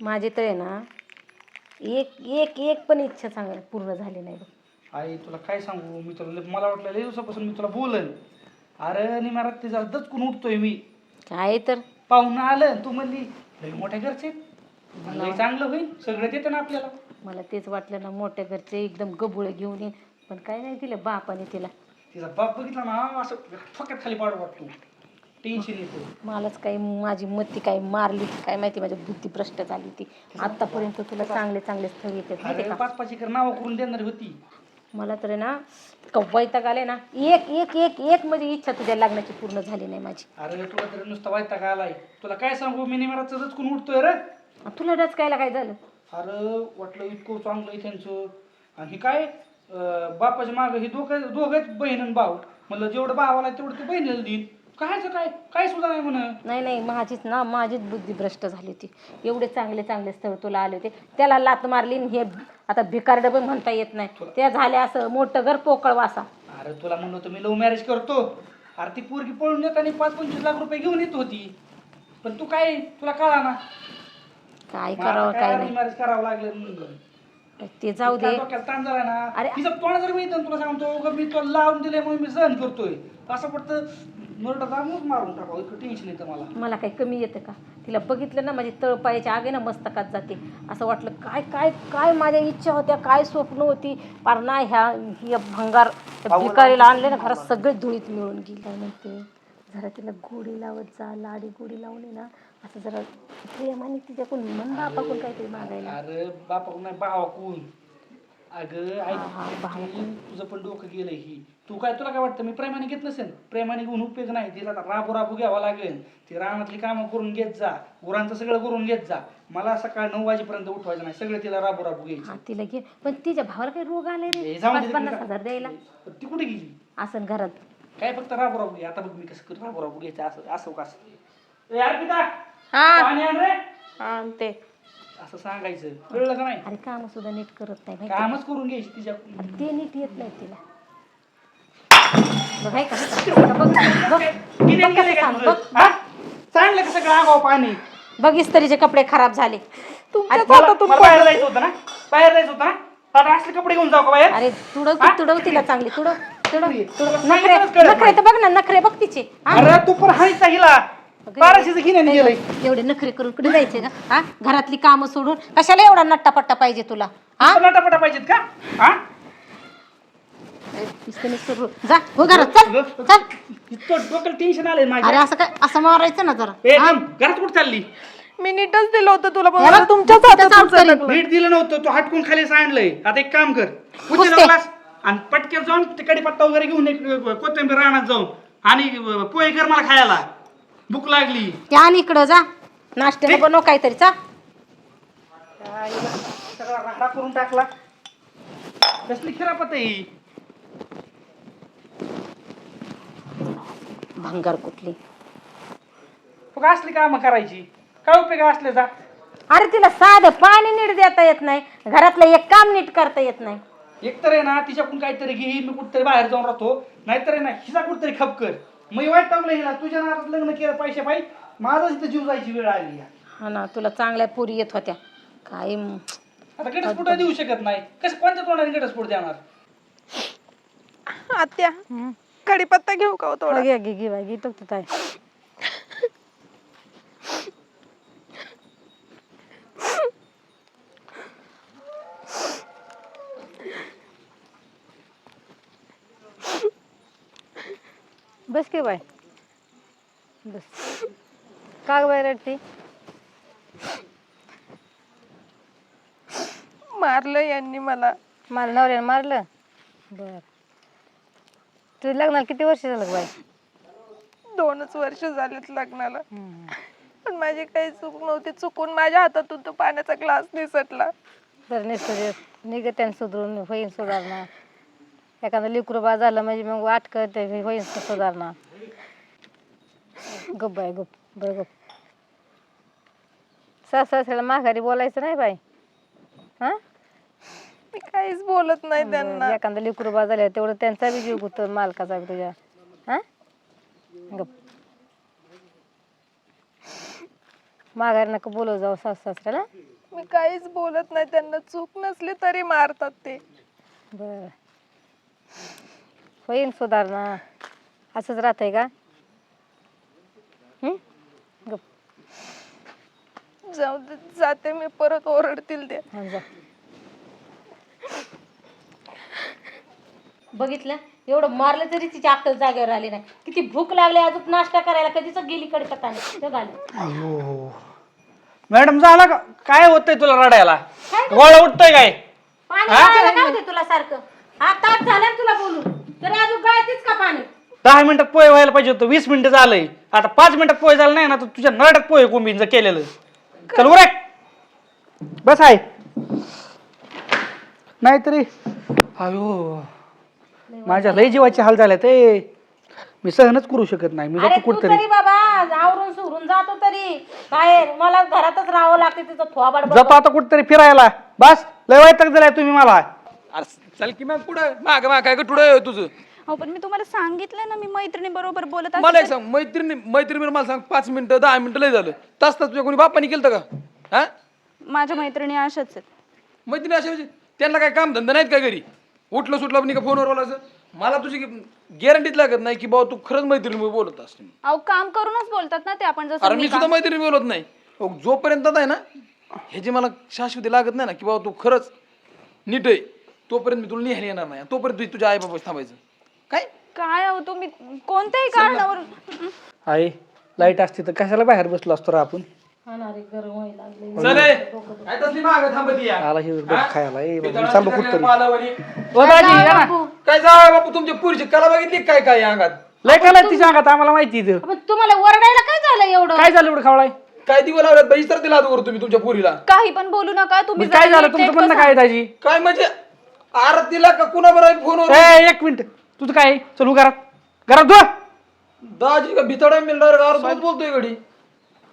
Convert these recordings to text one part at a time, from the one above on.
माझी तर आहे ना एक एक एक पण इच्छा सांगा पूर्ण झाली नाही बघ. आई तुला काय सांगू? मी तुला लय- मला वाटलं लय दिवसापासून मी तुला बोलन अरे नि मला ते जरा दचकून उठतोय मी. काय तर? पाहुणं आलं तू म्हणली लय मोठ्या घरचे लय चांगलं होईल सगळं देतं ना आपल्याला. मला तेच वाटलं ना मोठ्या घरचे एकदम गबुळे घेऊन येईन. पण काय नाही दिलं बापाने तिला. तिचा बाप बघितला ना असं फक्यात खाली पाडू वाटतो टेन्शन येतो मलाच काही माझी मती काही मारली की काय माहिती माझी बुद्धी भ्रष्ट झाली ती आतापर्यंत तुला चांगले चांगले स्थळ येतात माहिती अरे का? पाच पाच एकर नावं करून देणारी होती. मला तर आहे ना कव्वायता आले ना एक एक एक एक म्हणजे इच्छा तुझ्या लग्नाची पूर्ण झाली नाही माझी. अरे तुला तरी नुसता वायता का आलाय. तुला काय सांगू मी निमाराचं दचकून उठतोय रे. आणि तुला डचकायला काय झालं? अरे वाटलं इतकं चांगलं आहे त्यांचं. आणि हे काय अं, बापाच्या मागं हे दोघं दोघंच बहीण आणि भाऊ. म्हणलं जेवढं भावाला तेवढं ते बहिणीला देईन. कायचं काय? काय सुद्धा नाही म्हण नाही नाही माझीच ना माझीच बुद्धी भ्रष्ट झाली होती. एवढे चांगले चांगले स्थळ तुला आले होते. त्याला लात मारली आणि हे आता भिकारड पण म्हणता येत नाही. त्या झाल्या असं मोठं घर पोकळ वासा. अरे तुला म्हणलं होतं मी लव्ह मॅरेज करतो. अरे ती पोरगी पळून येत आणि पाच पंचवीस लाख रुपये घेऊन येत होती. पण तू काय तुला कळा ना काय करावं काय नाही. मॅरेज करावं लागलं. ते जाऊ दे. डोक्याला ताण झाला ना. अरे- तिचं तोंड जर मी इथं तुला सांगतो उगाच मी तुला लावून दिले म्हणून मी सहन करतोय. असं पडतं मरडा जाऊनच मारून टाकावं इतकं टेन्शन येतं मला. मला काही कमी येतं का? तिला बघितलं ना माझी तळपायाच्या आगे ना मस्तकात जाते. असं वाटलं काय काय काय माझ्या इच्छा होत्या काय स्वप्न होती. पार ना ह्या ह्या भंगार त्या भिकारीला आणले ना घरात सगळे धुळीत मिळून गेलं म्हणते. जरा तिला गोडी लावत जा लाडी गोडी लावून आहे ना. असं जरा प्रेमाने तिच्याकडून मन बापाकडून काहीतरी मागायला. अरे बापा नाही भावा कोण अगं हा, की तुझं पण डोकं गेलंय ही. तू काय तुला काय वाटतं मी प्रेमाने घेत नसेल? प्रेमाने घेऊन उपयोग नाही. तिला आता राबू राबू घ्यावा लागेल. ती रानातली कामं करून घेत जा. गुरांचं सगळं करून घेत जा. मला सकाळ नऊ वाजेपर्यंत उठवायचं नाही. सगळं तिला राबू राबू घ्यायचं. हा तिला घे. पण तिच्या भावाला काही रोग आले रे? हे जाऊन पाच दे पन्नास. हजार द्यायला. ती कुठे गेली? असं घरात. काय फक्त राबू राबू घे. आता बघ मी कसं राबू राबू घ्यायचं. असं असं कसं ए अर्पिता हा. पाणी आण रे. हा ते असं सांगायचं. कळलं का नाही? अरे काम सुद्धा नीट करत नाही माहिती. कामच करून घ्यायची तिच्या अरे ते नीट येत नाही तिला. बघ, हाय का? बघ, बघ, किती बघ गेले कसं का सांग, तुझं? बघ, हा? चांगलं का सगळं आगाव पाणी? बघ इस्त्रीचे कपडे खराब झाले. तुमच्या मला हातातून मला बाहेर जायचं होतं ना? बाहेर जायचं होतं ना? आता असले कपडे घेऊन जाऊ का बाहेर? अरे तुडव हा? तुडव तिला चांगली तुडव तुडव. तुला तुडव. सांगितलंच नखरे कळत नखरे तर बघ ना नखरे बघ तिचे. हा? अरे तू पण हायचा हिला. बाराशेचं घेण्याने गेलंय. एवढे नखरे करून कुठे जायचे का हा? घरातली कामं सोडून कशाला एवढा नट्टापट्टा पाहिजे तुला? हा? तुला नटापटा पाहिजेत का? हा? नुसतं नुसतं रो- जा हो घरात चल चल. इतकं डोक्याला टेन्शन आलंय अरे माझ्या असं काय असं मारायचं ना जरा. हा? थांब, घरात कुठं चालली? मी नीटच दिलं होतं तुला हे मला तुमच्याच. नीट दिलं नव्हतं तू हटकून खाली सांडलंय. आता एक काम कर आणि पटक्यात जाऊन ते कडीपत्ता वगैरे घेऊन एक कोथिंबीर रानात जाऊन आणि पोहे कर मला खायला. भूक लागली. त्या आणि इकडं जा. नाश्त्याला बनव काहीतरी चा. सगळा राडा करून टाकला. कसली खरापत आहे ही? भंगार कुठली? असली कामं करायची. काय उपयोग असले जा? अरे तिला साधं पाणी नीट देता येत नाही. घरातलं एक काम नीट करता येत नाही. एकतर आहे ना तिच्याकडून काहीतरी घे मी कुठतरी बाहेर जाऊन राहतो. नाहीतर आहे ना हिचा कुठतरी खप कर. मी वाईट टाकलं हिला. तुझ्या नावात लग्न केलं पैसे पाहिजे माझं इथं जीव जायची वेळ आली. हा ना तुला चांगल्या पुरी येत होत्या. काय म- आता घटस्फोट देऊ शकत नाही. कसं कोणत्या तोंडाने घटस्फोट देणार? आत्या कढीपत्ता घेऊ का हो थोडा? घे घे घे बाई, घे तो काय बस की बाय. बस. का बाय रडती. मारलं यांनी मला. मला नवऱ्याने मारलं? बर. तुझं लग्नाला किती वर्ष झालं बाय? दोनच वर्ष झालेत लग्नाला. पण माझी काही चूक नव्हती. चुकून माझ्या हातातून तो पाण्याचा ग्लास निसटला. तर निसर्ग निघत्यान सुधरून होईन सुधारणा. एखादं लिकरू बा झालं म्हणजे मग वाट करते होईन सुधारणा गप बाय गप बरं गप सास सासऱ्याला माघारी बोलायचं नाही बाई. हा? मी काहीच बोलत नाही त्यांना. एखादं लिकरू बा झालं तेवढं त्यांचा बी जीव गुतो मालकाचा बी तुझ्या. हा? गप माघारी नका बोलव जाऊ सास सासऱ्याला मी काहीच बोलत नाही त्यांना चूक नसली तरी मारतात ते. बर. होईन सुधारणा. असंच राहतंय का? हं? गप. जाऊ दे जाते मी परत ओरडतील ते. हा, जा. बघितलं? एवढं मारलं तरी तिची अक्कल जागेवर आली नाही. किती भूक लागली अजून नाश्ता करायला कधीच गेली कडे अयो. मॅडम झाला का? काय होतंय तुला रडायला? काय गोळा उठतंय काय? पाणी गाळायला काय होते तुला सारखं. हा तास झाला तुला बोलून. तरी अजून गाळतीच का पाणी? दहा मिनिटात पोहे व्हायला पाहिजे होतं वीस मिनिटं झालंय. आता पाच मिनिटात पोहे झालं नाही ना तर तुझ्या नरड्यात पोहे कोंबींचं केलेलं. चल उरे बस आहे. नाहीतरी. अयो माझ्या लय जीवाचे हाल झाले ते मी सहनच करू शकत नाही मी अरे जातो तू कुठतरी. तरी बाबा आवरून सुरून जातो तरी. बाहेर मला घरातच राहावं लागते तिचं थोबाड. जातो आता कुठतरी फिरायला. बस लय वैताग दिलाय तुम्ही मला. अरे चल की मग पुढे माग माग काय कुठं तुझं. हो पण मी तुम्हाला सांगितलं ना मी मैत्रिणी बरोबर बोलत मला एक सांग मैत्रिणी मैत्रिणी मला सांग पाच मिनिटं दहा मिनिटं लय झालं. तास तास तुझ्या कोणी बापानी केलं का? हा? तर माझ्या मैत्रिणी अशाच आहेत. मैत्रिणी अशा म्हणजे त्यांना काय काम धंदा नाहीत का घरी? उठलं सुटलं पण का फोनवर बोलायचं. मला तुझी गॅरंटीच लागत नाही की बाबा तू खरंच मैत्रिणी बोलत असते अहो काम करूनच बोलतात ना ते आपण जसं अरे मी मी सुद्धा मैत्रिणी बोलत नाही. जोपर्यंत आहे ना ह्याची मला शाश्वती लागत नाही ना की बाबा तू खरंच नीट आहे. तोपर्यंत मी तुला निहायला येणार नाही. तोपर्यंत तू तुझ्या आई बाबा थांबायचं. काय? काय अहो तुम्ही कोणत्याही कारणावर आई लाइट असती तर कशाला बाहेर बसलो असतो रे आपण? हा चल ए, काय तसली मागं थांबती या? आला हे हा? खायला. ए बाबा, मी पितळाची चाललो सगळ्या कुठतरी. पालावणी. ओ दाजी या ना. काय जावं बापू तुमच्या पुरीची कला बघितली काय काय या अंगात? लय खाला तिच्या अंगात आम्हाला माहिती इथं. पण तुम्हाला ओरडायला काय झालं एवढं? काय झालं एवढं खावलाय काय दिवं लावल्यात बाई तर दिला वर तुम्ही तुमच्या पुरीला. काही पण बोलू नका तुम्ही काय झालं? तुमचं म्हणणं. काय दाजी? काय म्हणजे आरतीला का कुणाबरोबर फोनवर ए एक मिनिट. तुझं काय आहे? चल घरात घरात धुवा. दाजी का भितडा मिळणार अर्धच बोलतोय गडी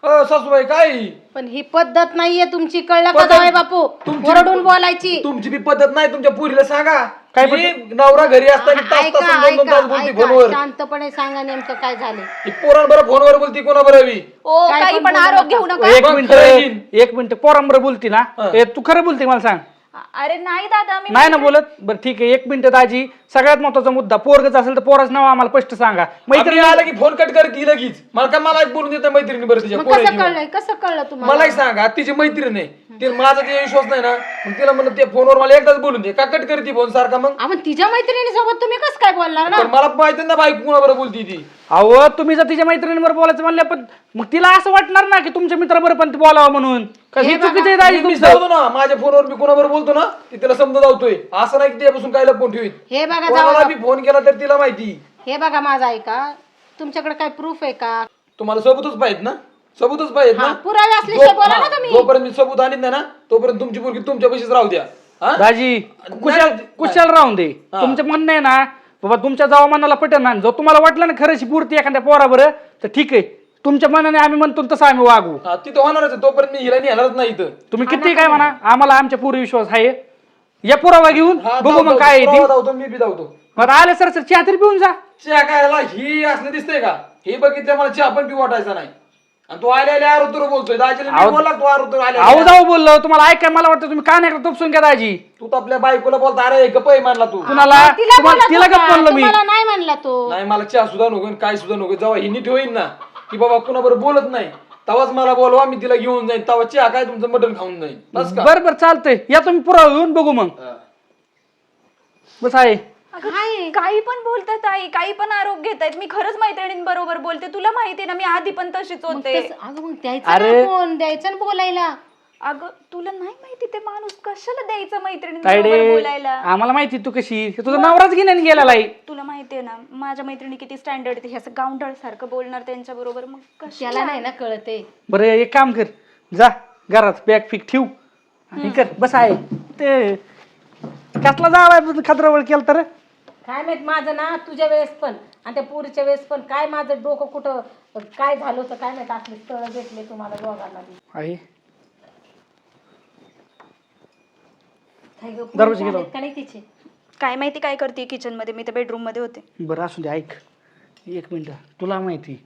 अ सासूबाई काय ही? पण ही पद्धत नाहीये तुमची. कळलं का पद्धत- जावई बापू? तुमची- ओरडून बोलायची. तुमची बी पद्धत नाही तुमच्या पुरीला सांगा. काय ही नवरा घरी असताना तास ऐका तास दोन दोन तास ऐका बोलती ऐका. फोनवर. शांतपणे सांगा नेमकं काय झालं ही पोरांबरोबर फोनवर बोलती कोणाबरोबर बी ओ काय काही पण पण बोलू आरोप नका. घेऊ नका. एक बघ, मिनिट खरं येईन. एक मिनिट. पोरांबर बोलती ना. ए, तू खरं बोलते मला सांग. अरे नाही दादा मी नाही ना बोलत? बरं ठीक आहे एक मिनिट दाजी. सगळ्यात महत्त्वाचा मुद्दा पोरगच असेल तर पोराचं नाव आम्हाला स्पष्ट सांगा. मैत्रिणी मैत्रिणी आला की फोन कट कर की लगेच. मला काय मला एक बोलून देत मैत्रिणी बरं तिच्या मग कसं पोराची कळलंय? कसं कळलं तुम्हाला? मला एक सांगा तिची मैत्रीण आहे. तिला माझा ते विश्वास नाही ना मग तिला म्हणलं ते फोनवर मला एकदाच बोलून दे. का कट करते फोन सारखा मग? आपण तिच्या मैत्रिणी सोबत तुम्ही कसं काय बोलणार ना? पण मला माहिती ना बाईक कुणाबरोबर बोलती ती. अहो तुम्ही जर तिच्या मैत्रिणीवर बोलायचं म्हणलं पण मग तिला असं वाटणार ना की तुमच्या मित्राबरोबर पण ती बोलावं म्हणून? कसं चुकीचं आहे दाजी मी तुमचं. सांगतो ना माझ्या फोनवर मी कोणाबरोबर बोलतो ना ती तिला समजा जावतोय. असं नाही की त्यापासून काय लपवून ठेवीत. हे बघा कोणाला बी फोन केला तर तिला माहिती. हे बघा माझा ऐका तुमच्याकडे काय प्रूफ आहे का? तुम्हाला सबूतच पाहिजेत ना? सबूतच पाहिजेत हा, ना पुरावे असल्याशिवाय जो- बोला ना हा, तुम्ही. जोपर्यंत मी सबूत आणत नाही ना तोपर्यंत तुमची मुलगी तुमच्या पशीच राहू द्या. हा? दाजी कुशाल कुशाल राहून दे. तुमचं म्हणणं आहे ना बाबा तुमच्या जावा मनाला पटेल ना जो तुम्हाला वाटलं ना खरंच पूर्ती एखाद्या पोराबरं तर ठीक आहे. तुमच्या मनाने आम्ही म्हणतो तसं आम्ही वागू. हा, तिथं होणारच आहे. तोपर्यंत मी हिला नेणारच नाही इथं. तुम्ही किती काय म्हणा आम्हाला आमच्या पूर्ण विश्वास आहे. या पुरावा घेऊन हा, बघू धावतो, मग काय आहे पुरावा धावतो मी बी धावतो. मग आले सर सर चहा तरी पिऊन जा. चहा काय ह्याला ही असलं दिसतंय का? हे बघितलं मला चहा पण पी वाटायचा नाही. आणि तू आरोतर बोलतोय. दाजीला मी बोलला तू आऊ जाऊ बोललो. तुम्हाला ऐकाय मला वाटतं तुम्ही का नाही तपसून घ्या दाजी. तू तर आपल्या बायकोला बोलता अरे गप आहे मानला तू. कुणाला? तिला तुम्हाला- तिला गप्प बोललो मी. नाही म्हणला तो. नाही मला चहा सुद्धा नको आणि काय सुद्धा नको. जेव्हा ही नीट होईल ना की बाबा कुणाबरोबर बोलत नाही तेव्हाच मला बोलवा मी तिला घेऊन जाईन. तेव्हा चहा काय तुमचं? मटण खाऊन जाईन. बस का? बरं बरं चालतंय. या तुम्ही पुरावा घेऊन बघू मग. हा. बस आहे. अगं, काही पण बोलतात आई काही पण आरोप घेत आहेत मी खरंच मैत्रिणींबरोबर बोलते. तुला माहिती ना मी आधी पण तशीच मग होते. तसं- अगं मग द्यायचं अरे. ना फोन द्यायचं ना बोलायला. अगं तुला नाही माहिती ते माणूस कशाला द्यायचं तायडे बोलायला? आम्हाला माहिती तू कशी? तुझा नवराच घेण्याने गेलेला आहे तुला माहितीये ना माझ्या मैत्रिणी किती स्टँडर्ड हे असं गावंढळ सारखं बोलणार त्यांच्या बरोबर. मग कशाला? त्याला नाही ना कळते बरं एक काम कर. जा घरात बॅग फिक ठेव. आणि कर बस आहे. ते कसला जावाय खतरावळ केलं तर काय माहीत माझं ना तुझ्या वेळेस पण आणि त्या पुरीच्या वेळेस पण. काय माझं डोकं कुठं काय झालं होतं काय माहीत असले स्थळ भेटले तुम्हाला दोघांना बी. आहे काय गं, पुरी दरवाजा गेलो. झालेत का नाही तिचे? काय माहिती काय करते किचनमध्ये? मी तर बेडरूममध्ये होते. बरं असू दे ऐक. एक मिनटं. तुला माहिती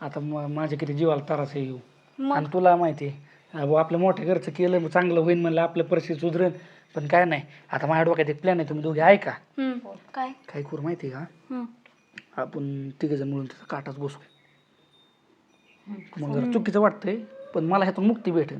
आता म- माझ्या किती जीवाला त्रास आहे येऊ मग? आणि तुला माहिती आहे अहो आपलं मोठ्या घरचं केलं मग चांगलं होईल म्हणलं आपलं परिस्थिती सुधरेल पण काय नाही आता माझ्या डोक्यात एक प्लॅन आहे तुम्ही दोघे ऐका. हम्म, काय? काय करू माहिती आहे का? हम्म. आपण तिघजण मिळून तिथं काटाच बसू. मग जरा चुकीचं वाटतंय पण मला ह्यातून मुक्ती भेटेल.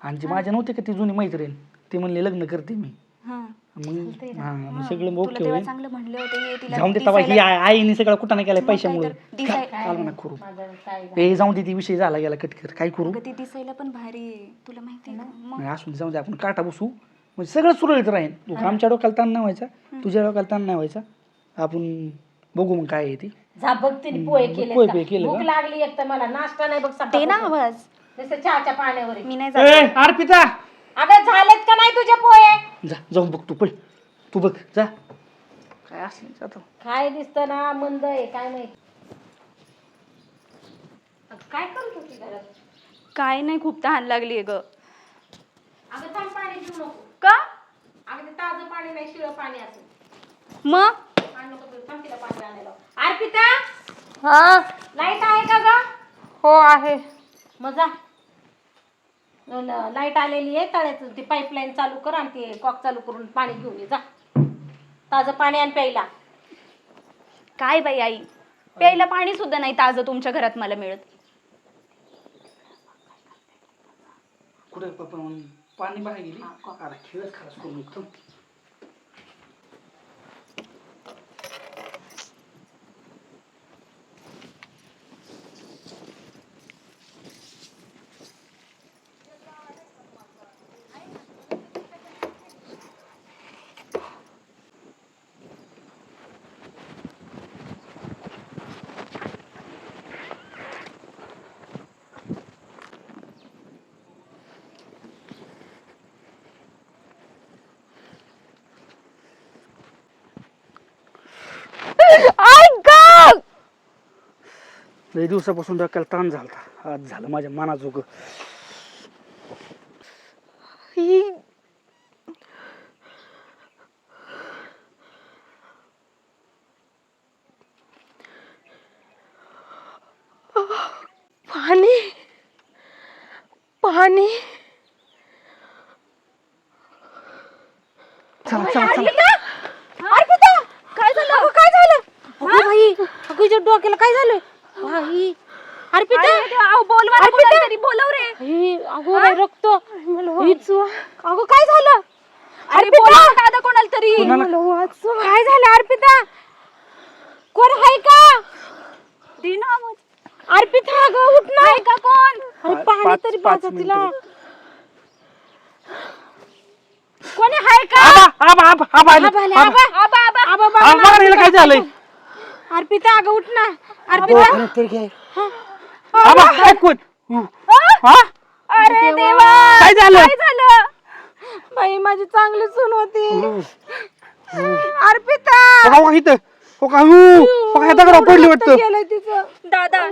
आणि जी माझ्या नव्हती का ती जुनी मैत्रीण ती म्हणली लग्न करते मी. हा. मग हा मग सगळं तुला ओके तेव्हा होईल. चांगलं म्हणले होते हे तिला जाऊन दे तवा ही दिसायला- आ- आईने सगळं कुठं केलाय पैशामुळे तर दिसाय- काल म्हणा करू. माझं काय ए जाऊन दे ती विषय झाला गेला कटकर काय करू? अगं ती दिसायला पण भारी आहे. तुला माहिती आहे ना. मग नाही असून दे, जाऊन दे आपण काटा बसू. म्हणजे सगळं सुरळीत राहील तू आमच्या डोक्याला ताण नाही व्हायचा तुझ्या डोक्याला ताण नाही व्हायचा. आपण बघू मग काय आहे ती. जा बघ तिने पोहे केले पोहे केले भूक? लागली एक तर मला. नाश्ता नाही बघ ना. आवाज. नुसतं चहाच्या पाण्यावर. मी नाही जात. ए अर्पिता! अगं झालेत का नाही तुझे पोहे? जा जाऊन बघ तू पळ. तू बघ जा. काय असलं आता? काय दिसतं ना मंद आहे काय माहीत. अगं, काय करत होती घरात? काय नाही खूप तहान लागली ग. अगं थांब पाणी पिऊ नको. पाणी नाही शिळं पाणी असेल. मग? पाणी नको पिऊ थांब तिला पाणी आणायला. अर्पिता? हा? लाइट आहे का ग? हो आहे. मजा लाइट आलेली आहे तळ्याचं ती पाईपलाईन चालू कर आणि ते कॉक चालू करून पाणी घेऊन ये जा. ताजं पाणी आणि प्यायला. काय बाई आई? प्यायला पाणी सुद्धा नाही ताजं तुमच्या घरात मला मिळत. कुठे पप्पा म्हणून पाणी बाहेर गेली? अरे खेळच खराच करू नको लई दिवसापासून डोक्याला ताण झाला आज झालं माझ्या मनाजोगं पाणी पाणी चला चला चला काय झालं अगं, काय झालं हिच्या डोक्याला काय झालं बाई. अर्पिता बोलवा तरी बोलव रे. ही, अगं बाई, रक्त. हीच. अगं काय झालं? अरे बोलव दादा कोणाला तरी. काय झालं अर्पिता कोण आहे का? दे ना आवाज अर्पिता अगं उठ ना. का कोण? अरे पाणी तरी पाच पाजा तिला. कोणी आहे का? आबा आबा आबा आबा आले. आबा आले, आबा. आबा. आबा आबा आबा, अर्पिता अगं उठ ना. अर्पिता. आबा काय कोण हा. अरे देवा. काय झालं? काय झालं? बाई माझी चांगली सून होती. अर्पिता. हो का, हो इथं? हो का हू. हो का ह्या दगडावर पडली वाटतं? गेलंय तिचं? दादा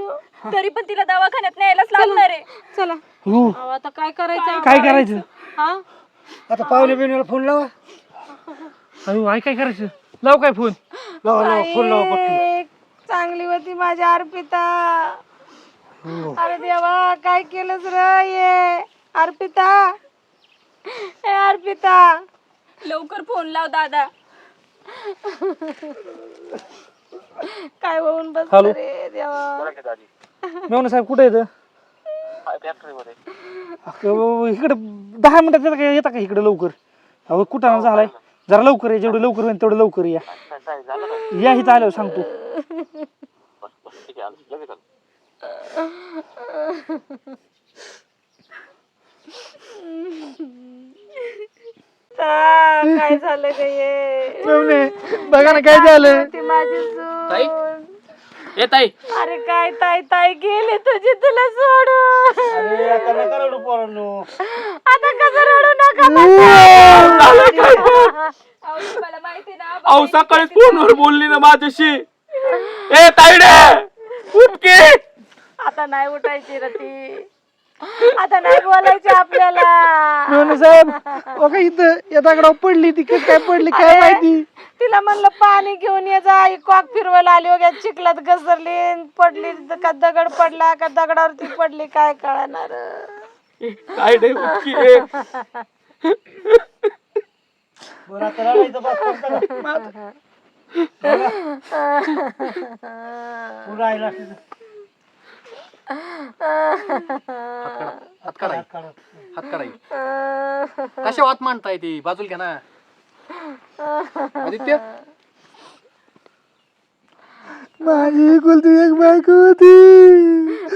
तरी पण तिला दवाखान्यात न्यायलाच लागणार आहे. चला. हू. अहो, आता काय करायचं? काय करायचं? हा? आता पाहुणे बिवण्याला फोन लावा. अहो आई काय करायचं? लाव काय फोन? लावा लावा फोन लावा पटकन. चांगली होती माझी अर्पिता. अरे देवा काय केलंच र ये अर्पिता? ए अर्पिता. लवकर फोन लाव दादा. काय होऊन बस हॅलो. रे देवा? मेवणे साहेब कुठे येतं इकडे दहा मिनिटात येता का येता का इकडे लवकर? अहो कुठं झालाय? जरा लवकर या जेवढं लवकर होईल तेवढं लवकर या. या इथं आल्यावर सांगतो काय झालं ग ये मेवणे बघा ना काय झालं? ती माझी येत आहे अरे काय ताई ताई गेले तुझी तुला सोडून. आता कसं रडू नका मला माहिती ना अहो सकाळी फोनवर बोलली ना माझ्याशी. ए ताईडे उठके आता नाही उठायची रे ती. आता नाही बोलायची आपल्याला. मेवणे साहेब बघा इथं या दगडावर पडली ती कसं काय पडली काय अरे, माहिती? तिला म्हणलं पाणी घेऊन ये जा ही कॉक फिरवायला आली वगैरे चिखलात घसरली पडली का दगड पडला का दगडावरती पडली काय कळणार? उपकी ए. हात कशा वात मांडताय ती? बाजूला घ्या ना. आदित्य माझी एकुलती एक बायको होती.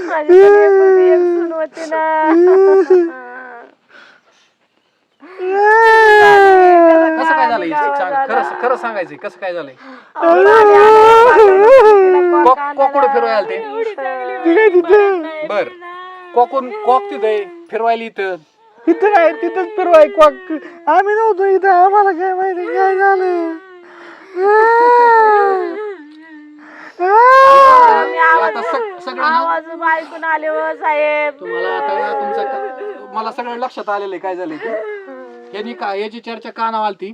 माझी पण एकुलती एक सून होती ना कसं काय झालंय सांग खरं खरं सांगायचंय? कसं काय झालंय? कोकुड फिरवायला ते बर. कोकून कॉक तिथे फिरवायला इथं. इथं काय तिथंच फिरवाय क्वाक आम्ही नव्हतो इथं. आम्हाला काय माहिती काय झालं? आता सग- सगळं ना? आवाज ऐकून आले हो साहेब. तुम्हाला आता तुमचं का- मला सगळं लक्षात आलेलं आहे. काय झालंय ते? यांनी का याची चर्चा का नाव आलती.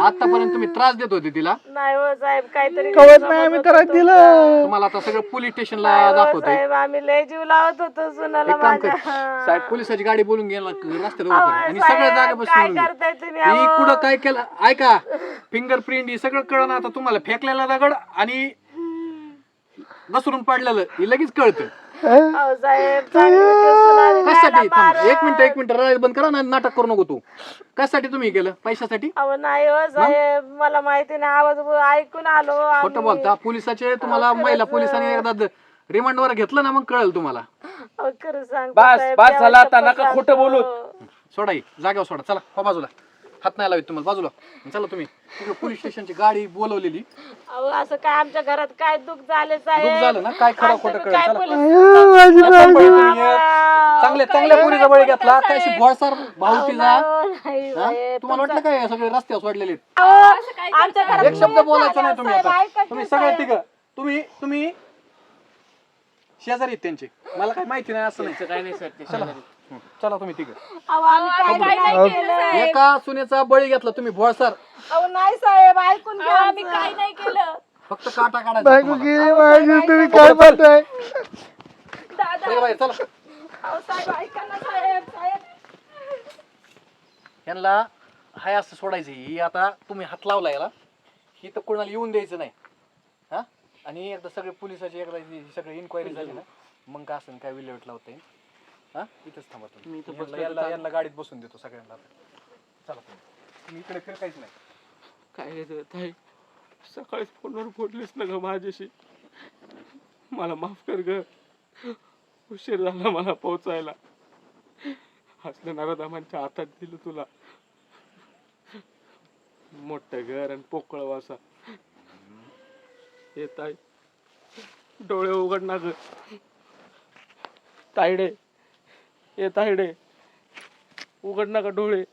आतापर्यंत तुम्ही त्रास देत होते तिला. नाही हो साहेब काहीतरी कवच नाही आम्ही दिलं. तुम्हाला आता सगळं पोलीस स्टेशनला दाखवतोय. साहेब आम्ही लय जीव लावत होतो सुनाला एक काम कर. माझ्या साहेब पोलिसाची गाडी बोलून गेला रस्त्याला उभं कर. आणि सगळ्या जागा काय बसून करताय तुम्ही ही कुठं काय केलं? ऐका फिंगरप्रिंट ही सगळं कळणं आता तुम्हाला फेकलेला दगड आणि घसरून पडलेलं हे लगेच कळतं. अहो साहेब चांगली होती सुनाने कशासाठी? थांब. एक मिनिट एक मिनिट रडायला बंद करा ना नाटक करू नको तू. कशासाठी तुम्ही हे केलं? पैशासाठी? अहो नाही हो साहेब मला माहिती नाही आवाज ऐकून आलो आम्ही. खोटं बोलता पोलिसाचे तुम्हाला महिला पोलिसांनी एकदा रिमांड वर घेतलं ना मग कळेल तुम्हाला. अहो, खरं सांग बस बस झालं आता नका खोटं बोलू. सोडा ही जागेवर सोडा चला हो बाजूला. हात नाही लावित तुम्हाला बाजूला. चला तुम्ही. तिकडे पोलीस स्टेशनची गाडी बोलवलेली. अहो असं काय आमच्या घरात काय दुःख झाले दुःख साहेब झालं ना? काय खरं खोटं कळेल? चला. पोलीस चांगल्या चांगल्या पुरीचा बळी घेतला. काय अशी भोळसार हा? तुम्हाला वाटलं काय सगळे रस्त्यावर सोडलेले आहेत? एक शब्द बोलायचा नाही तुम्ही आता. तुम्ही सगळे. तिघ. तुम्ही तुम्ही शेजारी आहेत त्यांचे. मला काही माहिती नाही असं नाही. काय नाही सर. ते चला. हं, चला तुम्ही तिघ. अहो, आम्ही काय नाही केलं एका सुनेचा बळी घेतला तुम्ही भोळसार अहो नाही साहेब. ऐकून घ्या आम्ही आमचं. काय नाही केलं. फक्त काटा काढायचा बायको तुम्हाला. गेली माझी तुम्ही काय म्हणताय चला बाहेर, चला. अहो, साहेब ऐका ना साहेब साहेब. यांना हाय असं सोडायचं ही आता तुम्ही हात लावला याला. ही तर कोणाला येऊन द्यायचं नाही. हा? आणि एकदा सगळे पोलिसाची एकदा ही सगळी इन्क्वायरी झाली ना मग काय असेल काय विल्हेवाट लावता येईल हा? इथंच थांबा तुम्ही. यांना- यांना यांना गाडीत बसून देतो सगळ्यांना. चला तुम्ही. तुम्ही इकडे फिरकायच नाही. काय रे ते, ताई? सकाळीच फोनवर बोललीस ना ग माझ्याशी? मला माफ कर ग. उशीर झाला मला पोहोचायला. हसल्या नराधामांच्या हातात दिलं तुला. मोठं घर आणि पोकळ वासा. हे ताई डोळे उघडणार. ग तायडे ए तायडे उघडणार डोळे.